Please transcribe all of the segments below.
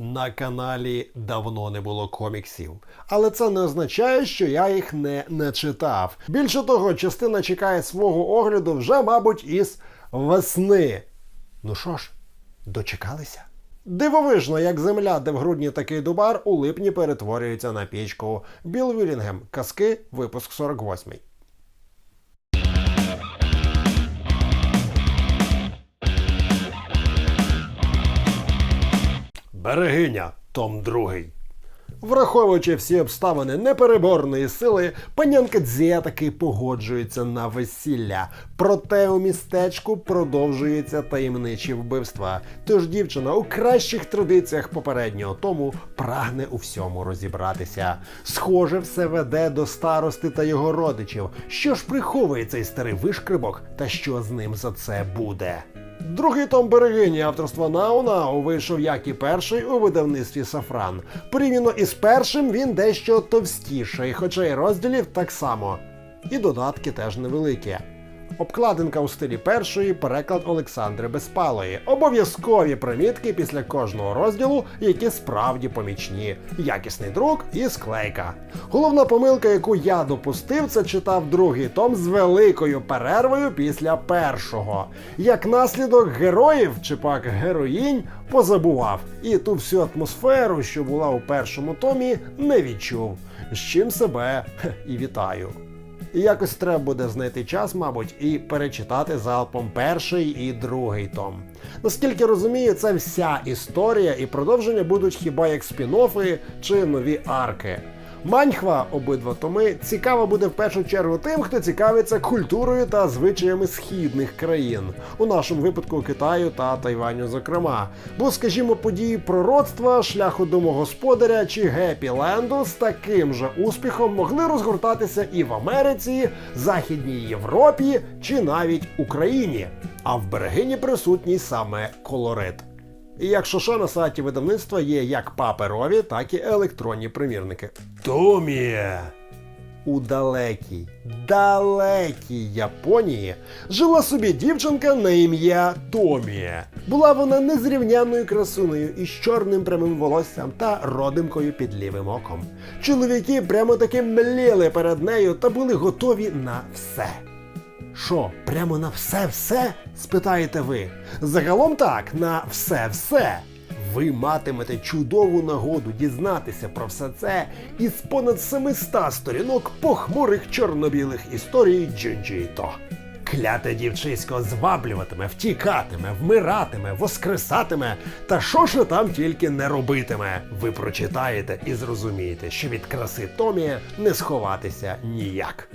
На каналі давно не було коміксів, але це не означає, що я їх не, не читав. Більше того, частина чекає свого огляду вже, мабуть, із весни. Ну що ж, дочекалися? Дивовижно, як земля, де в грудні такий дубар, у липні перетворюється на пічку. Біл Вілінгем. Казки, випуск 48. Берегиня, Том 2. Враховуючи всі обставини непереборної сили, панянка Дзія таки погоджується на весілля. Проте у містечку продовжуються таємничі вбивства. Тож дівчина у кращих традиціях попереднього тому прагне у всьому розібратися. Схоже, все веде до старости та його родичів. Що ж приховує цей старий вишкрибок, та що з ним за це буде? Другий том берегині авторства Нау-Нау вийшов як і перший у видавництві Сафран. Порівняно із першим він дещо товстіший, хоча й розділів так само. І додатки теж невеликі. Обкладинка у стилі першої, переклад Олександри Безпалої. Обов'язкові примітки після кожного розділу, які справді помічні. Якісний друк і склейка. Головна помилка, яку я допустив, це читав другий том з великою перервою після першого. Як наслідок героїв чи пак героїнь позабував, і ту всю атмосферу, що була у першому томі, не відчув. З чим себе і вітаю. І якось треба буде знайти час, мабуть, і перечитати залпом перший і другий том. Наскільки розумію, це вся історія і продовження будуть хіба як спін-оффи чи нові арки. Маньхва, обидва томи, цікаво буде в першу чергу тим, хто цікавиться культурою та звичаями східних країн, у нашому випадку Китаю та Тайваню, зокрема. Бо, скажімо, події пророцтва, шляху домогосподаря чи гепі-ленду з таким же успіхом могли розгортатися і в Америці, Західній Європі чи навіть Україні. А в берегині присутній саме колорит. І якщо що, на сайті видавництва є як паперові, так і електронні примірники. Томі! У далекій, далекій Японії жила собі дівчинка на ім'я Томі. Була вона незрівнянною красунею із чорним прямим волоссям та родимкою під лівим оком. Чоловіки прямо таки мліли перед нею та були готові на все. Що, прямо на все-все? спитаєте ви. Загалом так, на все-все. Ви матимете чудову нагоду дізнатися про все це із понад 700 сторінок похмурих чорно-білих історій Джинджіто. Кляте дівчисько зваблюватиме, втікатиме, вмиратиме, воскресатиме, та що ж там тільки не робитиме. Ви прочитаєте і зрозумієте, що від краси Томі не сховатися ніяк.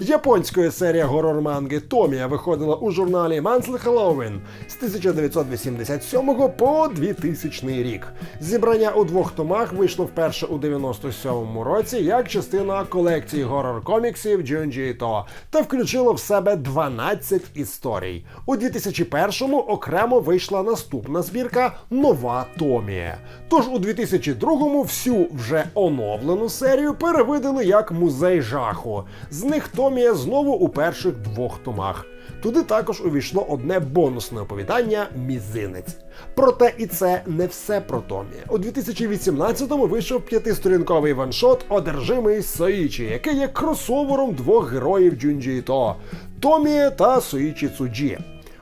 Японської серія горор-манги Томія виходила у журналі Monthly Halloween з 1987 по 2000 рік. Зібрання у двох томах вийшло вперше у 97-му році як частина колекції горор-коміксів Junji Ito та включило в себе 12 історій. У 2001-му окремо вийшла наступна збірка Нова Томія. Тож у 2002-му всю вже оновлену серію перевидали як музей жаху. З них Томія знову у перших двох томах. Туди також увійшло одне бонусне оповідання Мізинець. Проте і це не все про Томі. У 2018-му вийшов п'ятисторінковий ваншот Одержимий Соїчі, який є кросовером двох героїв Джунджі То Томі та Соїчі Цуджі.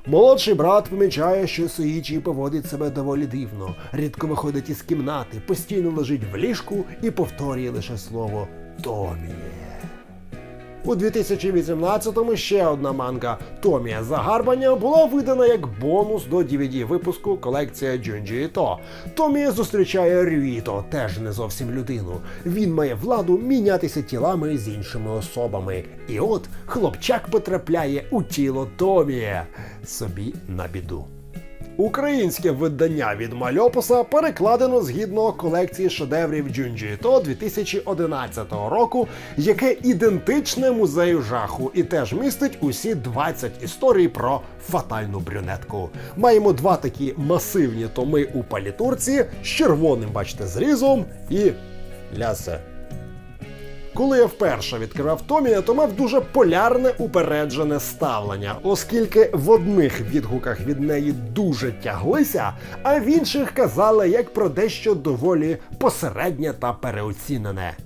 Молодший брат помічає, що Соїчі поводить себе доволі дивно, рідко виходить із кімнати, постійно лежить в ліжку і повторює лише слово Томі. У 2018-му ще одна манга Томія Загарбання була видана як бонус до DVD випуску колекція Джунджі То. Томія зустрічає Рюїто, теж не зовсім людину. Він має владу мінятися тілами з іншими особами. І от хлопчак потрапляє у тіло Томія собі на біду. Українське видання від Мальопуса перекладено згідно колекції шедеврів Джунджі То 2011 року, яке ідентичне музею жаху і теж містить усі 20 історій про фатальну брюнетку. Маємо два такі масивні томи у палітурці з червоним, бачите, зрізом і лясе. Коли я вперше відкривав Томі, то мав дуже полярне упереджене ставлення, оскільки в одних відгуках від неї дуже тяглися, а в інших казали як про дещо доволі посереднє та переоцінене.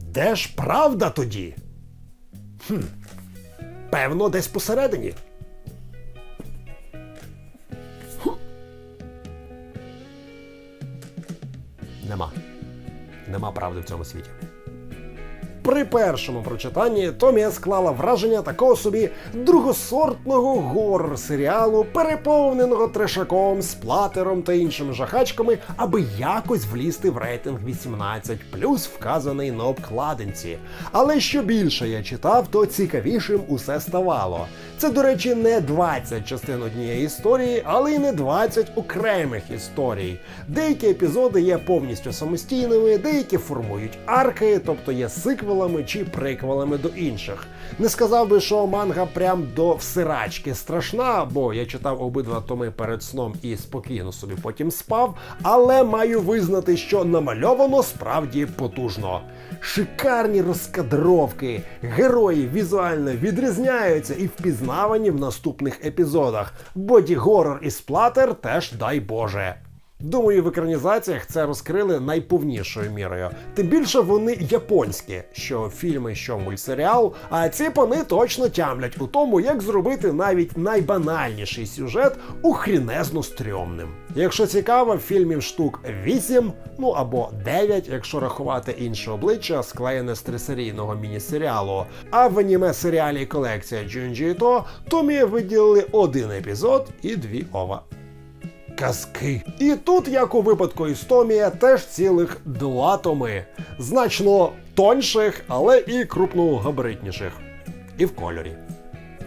Де ж правда тоді? Хм, Певно, десь посередині. Нема. Нема правди в цьому світі. При першому прочитанні Томія склала враження такого собі другосортного горор-серіалу, переповненого трешаком, сплатером та іншими жахачками, аби якось влізти в рейтинг 18, плюс вказаний на обкладинці. Але що більше я читав, то цікавішим усе ставало. Це, до речі, не 20 частин однієї історії, але й не 20 окремих історій. Деякі епізоди є повністю самостійними, деякі формують арки, тобто є сиквелами чи приквелами до інших. Не сказав би, що манга прям до всирачки страшна, бо я читав обидва томи перед сном і спокійно собі потім спав, але маю визнати, що намальовано справді потужно. Шикарні розкадровки, герої візуально відрізняються і впізнавані в наступних епізодах. Боді горор і сплатер теж дай Боже. Думаю, в екранізаціях це розкрили найповнішою мірою. Тим більше вони японські, що фільми, що мультсеріал. А ці пани точно тямлять у тому, як зробити навіть найбанальніший сюжет ухрінезно стрьомним. Якщо цікаво, фільмів штук 8, ну або 9, якщо рахувати інше обличчя, склеєне з трисерійного міні-серіалу. А в аніме серіалі колекція Junji Ito Томі виділили один епізод і дві ова казки. І тут, як у випадку Істомія, теж цілих два томи. Значно тонших, але і крупногабаритніших. І в кольорі.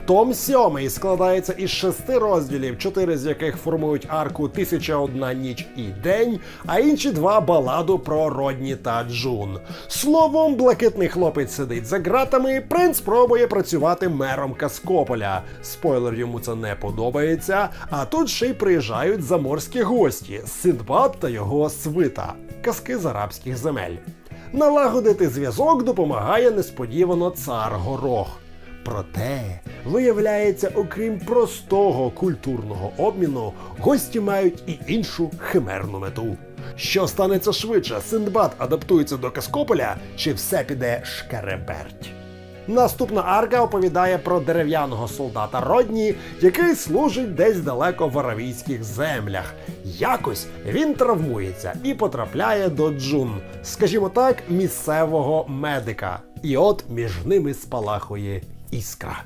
Том сьомий складається із шести розділів, чотири з яких формують арку Тисяча одна ніч і день, а інші два баладу про Родні та Джун. Словом, блакитний хлопець сидить за ґратами. Принц пробує працювати мером Каскополя. Спойлер йому це не подобається. А тут ще й приїжджають заморські гості Синдбад та його свита казки з арабських земель. Налагодити зв'язок допомагає несподівано цар Горох. Проте, виявляється, окрім простого культурного обміну, гості мають і іншу химерну мету. Що станеться швидше, Синдбад адаптується до Каскополя, чи все піде шкереберть? Наступна арка оповідає про дерев'яного солдата Родні, який служить десь далеко в аравійських землях. Якось він травмується і потрапляє до Джун, скажімо так, місцевого медика. І от між ними спалахує іскра.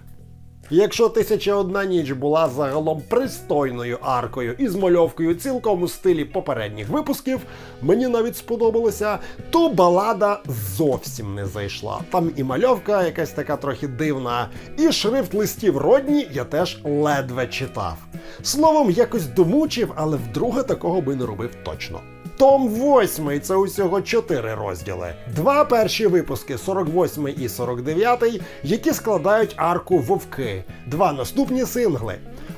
Якщо тисяча одна ніч була загалом пристойною аркою і з мальовкою цілком у стилі попередніх випусків, мені навіть сподобалося, то балада зовсім не зайшла. Там і мальовка якась така трохи дивна, і шрифт листів родні я теж ледве читав. Словом, якось домучив, але вдруге такого би не робив точно. Том 8 це усього 4 розділи. Два перші випуски 48 і 49, які складають арку Вовки, два наступні сингли.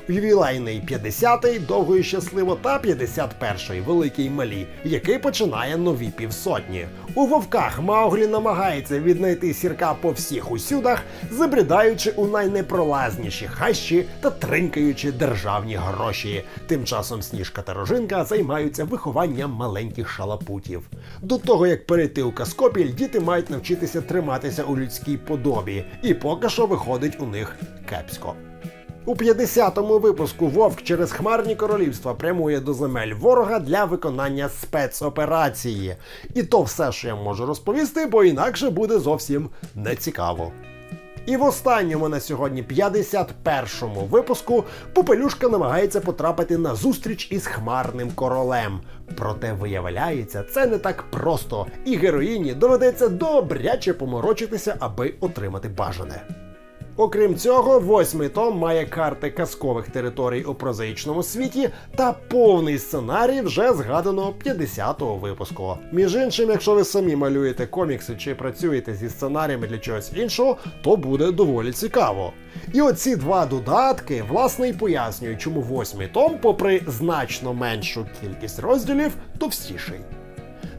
Ювілейний 50-й, довго і щасливо, та 51-й, великий малі, який починає нові півсотні. У вовках Мауглі намагається віднайти сірка по всіх усюдах, забрідаючи у найнепролазніші хащі та тринкаючи державні гроші. Тим часом сніжка та рожинка займаються вихованням маленьких шалапутів. До того як перейти у Каскопіль, діти мають навчитися триматися у людській подобі, і поки що виходить у них кепсько. У 50-му випуску Вовк через хмарні королівства прямує до земель ворога для виконання спецоперації. І то все, що я можу розповісти, бо інакше буде зовсім нецікаво. І в останньому на сьогодні 51-му випуску Попелюшка намагається потрапити на зустріч із хмарним королем. Проте виявляється, це не так просто, і героїні доведеться добряче поморочитися, аби отримати бажане. Окрім цього, восьмий том має карти казкових територій у прозаїчному світі та повний сценарій вже згаданого 50-го випуску. Між іншим, якщо ви самі малюєте комікси чи працюєте зі сценаріями для чогось іншого, то буде доволі цікаво. І оці два додатки, власне, і пояснюють, чому восьмий том, попри значно меншу кількість розділів, товстіший.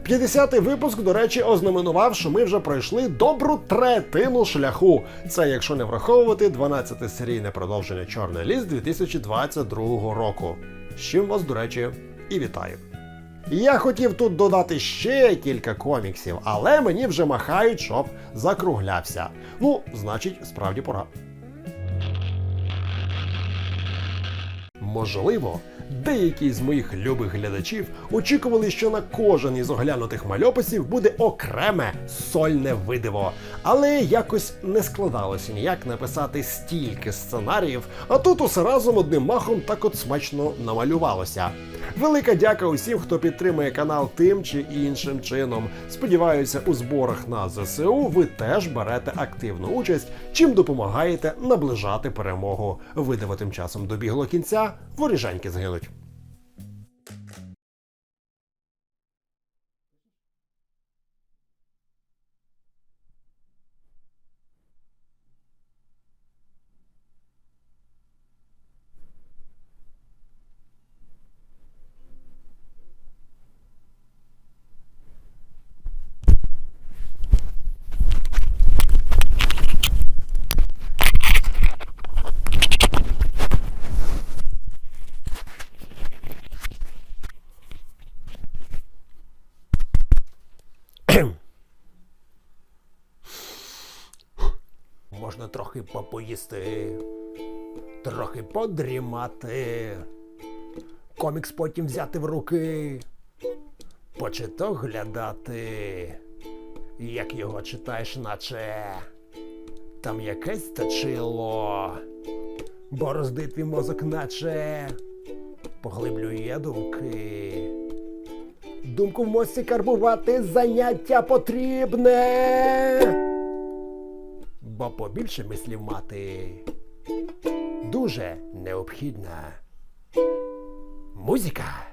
50-й випуск, до речі, ознаменував, що ми вже пройшли добру третину шляху. Це якщо не враховувати 12 серійне продовження Чорний ліс 2022 року. З чим вас, до речі, і вітаю. Я хотів тут додати ще кілька коміксів, але мені вже махають, щоб закруглявся. Ну, значить, справді пора. Можливо, деякі з моїх любих глядачів очікували, що на кожен із оглянутих мальописів буде окреме сольне видиво. Але якось не складалося ніяк написати стільки сценаріїв, а тут усе разом одним махом так от смачно намалювалося. Велика дяка усім, хто підтримує канал тим чи іншим чином. Сподіваюся, у зборах на ЗСУ ви теж берете активну участь, чим допомагаєте наближати перемогу. Видиво тим часом добігло кінця, воріжаньки згинуть. Можна трохи попоїсти, трохи подрімати, комікс потім взяти в руки, почиток глядати, як його читаєш, наче там якесь точило, бороздить твій мозок, наче поглиблює думки. Думку в мозці карбувати заняття потрібне бо побільше мислів мати дуже необхідна. Музика.